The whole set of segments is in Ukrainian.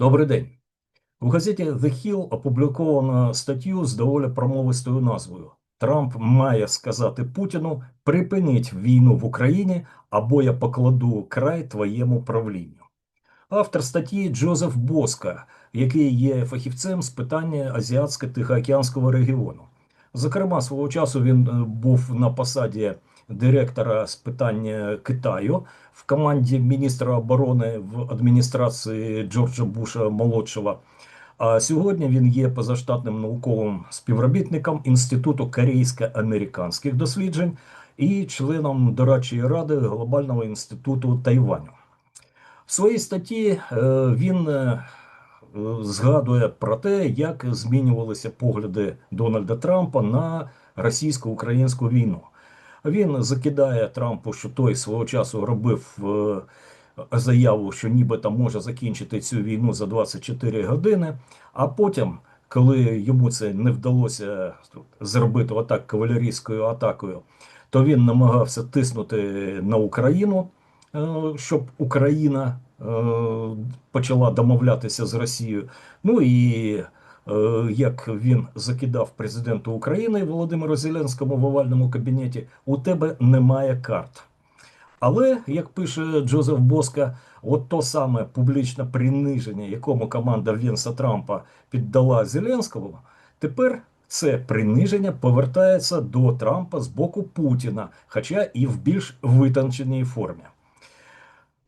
Добрий день. У газеті The Hill опубліковано статтю з доволі промовистою назвою Трамп має сказати Путіну припиніть війну в Україні або я покладу край твоєму правлінню. Автор статті Джозеф Боска, який є фахівцем з питання Азіатсько-Тихоокеанського регіону. Зокрема, свого часу він е, був на посаді директора з питання Китаю в команді міністра оборони в адміністрації Джорджа Буша молодшого. А сьогодні він є позаштатним науковим співробітником Інституту корейсько-американських досліджень і членом дорадчої ради Глобального інституту Тайваню. В своїй статті е, він е, згадує про те, як змінювалися погляди Дональда Трампа на російсько-українську війну. Він закидає Трампу, що той свого часу робив е, заяву, що нібито може закінчити цю війну за 24 години. А потім, коли йому це не вдалося зробити отак кавалерійською атакою, то він намагався тиснути на Україну, е, щоб Україна е, почала домовлятися з Росією. Ну і як він закидав президенту України Володимиру Зеленському в овальному кабінеті, у тебе немає карт. Але, як пише Джозеф Боска, от то саме публічне приниження, якому команда Вінса Трампа піддала Зеленському, тепер це приниження повертається до Трампа з боку Путіна, хоча і в більш витонченій формі.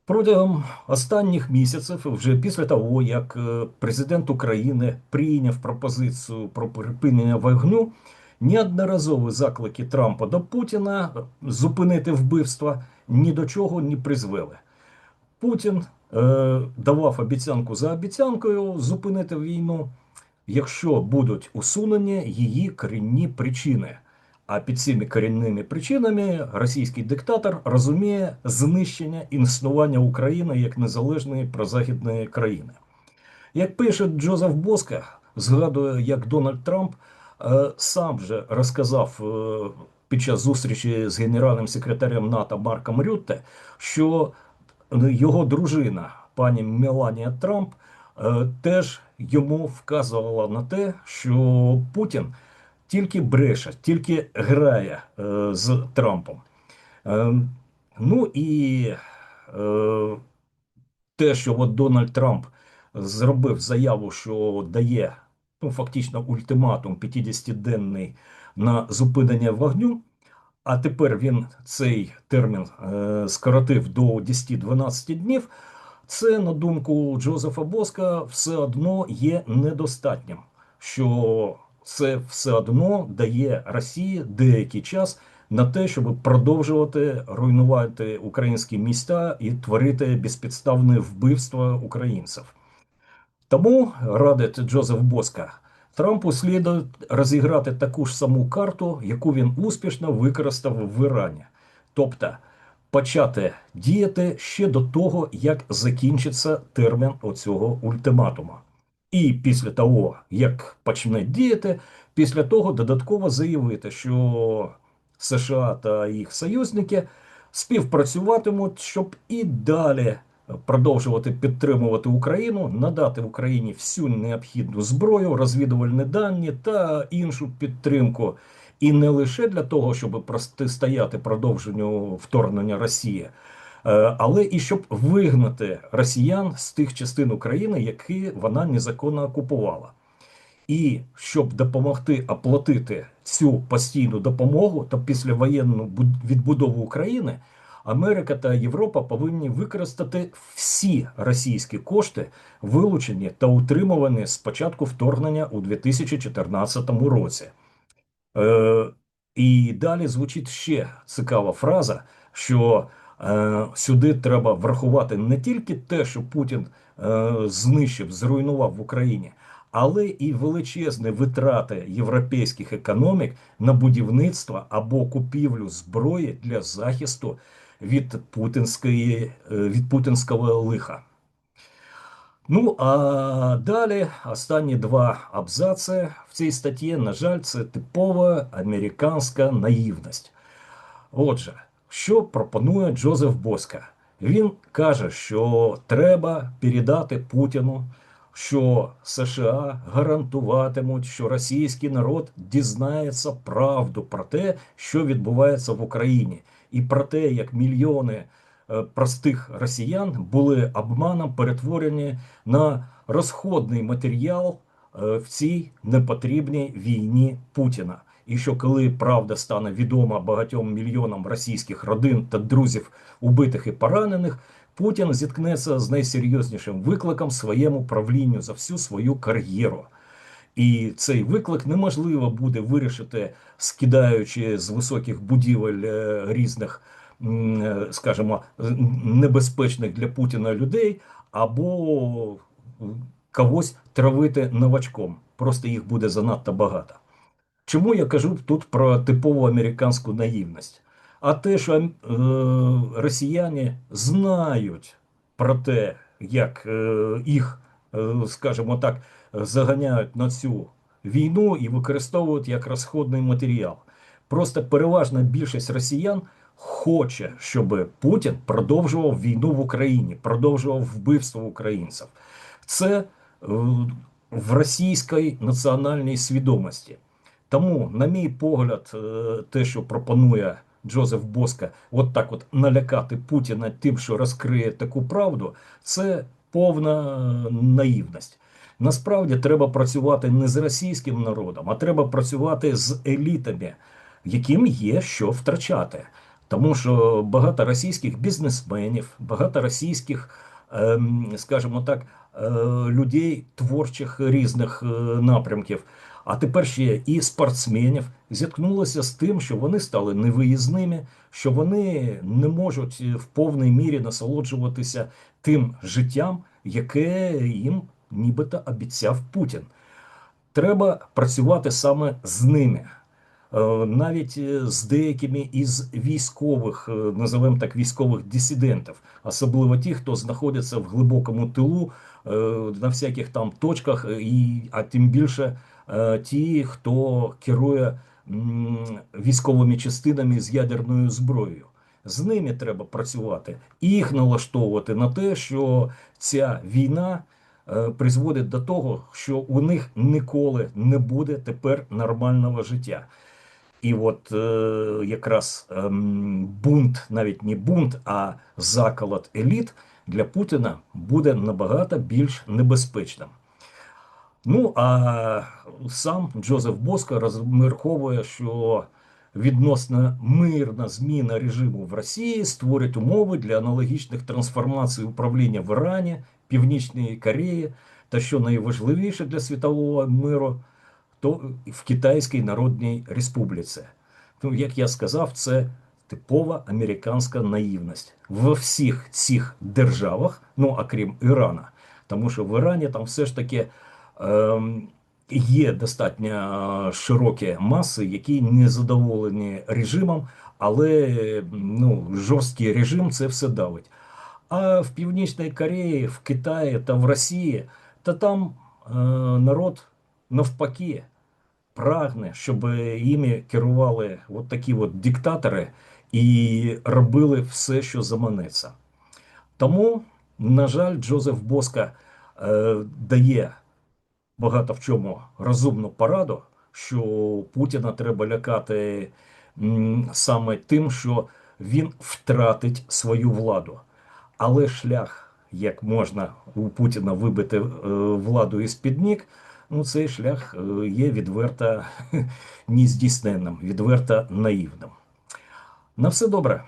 Протягом останніх місяців, вже після того, як е, президент України прийняв пропозицію про припинення вогню, неодноразові заклики Трампа до Путіна зупинити вбивства ні до чого не призвели. Путін е, давав обіцянку за обіцянкою зупинити війну, якщо будуть усунені її корінні причини. А під цими корінними причинами російський диктатор розуміє знищення існування України як незалежної прозахідної країни. Як пише Джозеф Боска, згадує, як Дональд Трамп е, сам же розказав е, під час зустрічі з генеральним секретарем НАТО Марком Рютте, що його дружина, пані Меланія Трамп, е, теж йому вказувала на те, що Путін тільки бреше, тільки грає е, з Трампом. Е, ну і е, те, що от Дональд Трамп зробив заяву, що дає ну, фактично ультиматум 50-денний на зупинення вогню. А тепер він цей термін е, скоротив до 10-12 днів. Це, на думку Джозефа Боска, все одно є недостатнім, що це все одно дає Росії деякий час на те, щоб продовжувати руйнувати українські міста і творити безпідставне вбивство українців. Тому радить Джозеф Боска. Трампу слідує розіграти таку ж саму карту, яку він успішно використав в Ірані, тобто почати діяти ще до того, як закінчиться термін оцього ультиматуму. І після того, як почне діяти, після того додатково заявити, що США та їх союзники співпрацюватимуть, щоб і далі продовжувати підтримувати Україну, надати Україні всю необхідну зброю, розвідувальні дані та іншу підтримку. І не лише для того, щоб протистояти продовженню вторгнення Росії, але і щоб вигнати росіян з тих частин України, які вона незаконно окупувала. І щоб допомогти оплатити цю постійну допомогу та післявоєнну відбудову України. Америка та Європа повинні використати всі російські кошти, вилучені та утримувані з початку вторгнення у 2014 році. Е, І далі звучить ще цікава фраза, що е, сюди треба врахувати не тільки те, що Путін е, знищив, зруйнував в Україні. Але і величезні витрати європейських економік на будівництво або купівлю зброї для захисту від путінської, е, від путінського лиха. Ну, а далі останні два абзаци в цій статті, на жаль, це типова американська наївність. Отже, що пропонує Джозеф Боска? Він каже, що треба передати Путіну що США гарантуватимуть, що російський народ дізнається правду про те, що відбувається в Україні, і про те, як мільйони е, простих росіян були обманом перетворені на розходний матеріал е, в цій непотрібній війні Путіна. І що коли правда стане відома багатьом мільйонам російських родин та друзів убитих і поранених, Путін зіткнеться з найсерйознішим викликом своєму правлінню за всю свою кар'єру. І цей виклик неможливо буде вирішити, скидаючи з високих будівель е, різних, е, скажімо, небезпечних для Путіна людей, або когось травити новачком. Просто їх буде занадто багато. Чому я кажу тут про типову американську наївність? А те, що е, росіяни знають про те, як е, їх, е, скажімо так, заганяють на цю війну і використовують як розходний матеріал. Просто переважна більшість росіян хоче, щоб Путін продовжував війну в Україні, продовжував вбивство українців. Це е, в російській національній свідомості. Тому, на мій погляд, е, те, що пропонує Джозеф Боска, от так от налякати Путіна тим, що розкриє таку правду, це повна е, наївність. Насправді треба працювати не з російським народом, а треба працювати з елітами, яким є що втрачати. Тому що багато російських бізнесменів, багато російських, ем, скажімо так, е, людей творчих різних напрямків а тепер ще і спортсменів зіткнулося з тим, що вони стали невиїзними, що вони не можуть в повній мірі насолоджуватися тим життям, яке їм нібито обіцяв Путін. Треба працювати саме з ними. Е, навіть з деякими із військових, е, називаємо так, військових дисидентів, особливо ті, хто знаходиться в глибокому тилу е, на всяких там точках, і а тим більше Е, ті, хто керує військовими частинами з ядерною зброєю. З ними треба працювати і їх налаштовувати на те, що ця війна е, призводить до того, що у них ніколи не буде тепер нормального життя. І от е, якраз е, бунт, навіть не бунт, а заколот еліт для Путіна буде набагато більш небезпечним. Ну а сам Джозеф Боско розмірковує, що відносно мирна зміна режиму в Росії створить умови для аналогічних трансформацій управління в Ірані, Північній Кореї та що найважливіше для світового миру, то в Китайській Народній Республіці. Ну, як я сказав, це типова американська наївність в всіх цих державах, ну окрім Ірана, тому що в Ірані там все ж таки. Ем, є достатньо широкі маси, які не задоволені режимом, але ну, жорсткий режим це все давить. А в Північній Кореї, в Китаї та в Росії, та там е, народ навпаки прагне, щоб іми керували от такі от диктатори і робили все, що заманеться. Тому, на жаль, Джозеф Боска е, дає багато в чому розумну пораду, що Путіна треба лякати саме тим, що він втратить свою владу. Але шлях, як можна у Путіна вибити е, владу із під ніг, ну цей шлях е, є відверто нездійсненним, відверто наївним. На все добре.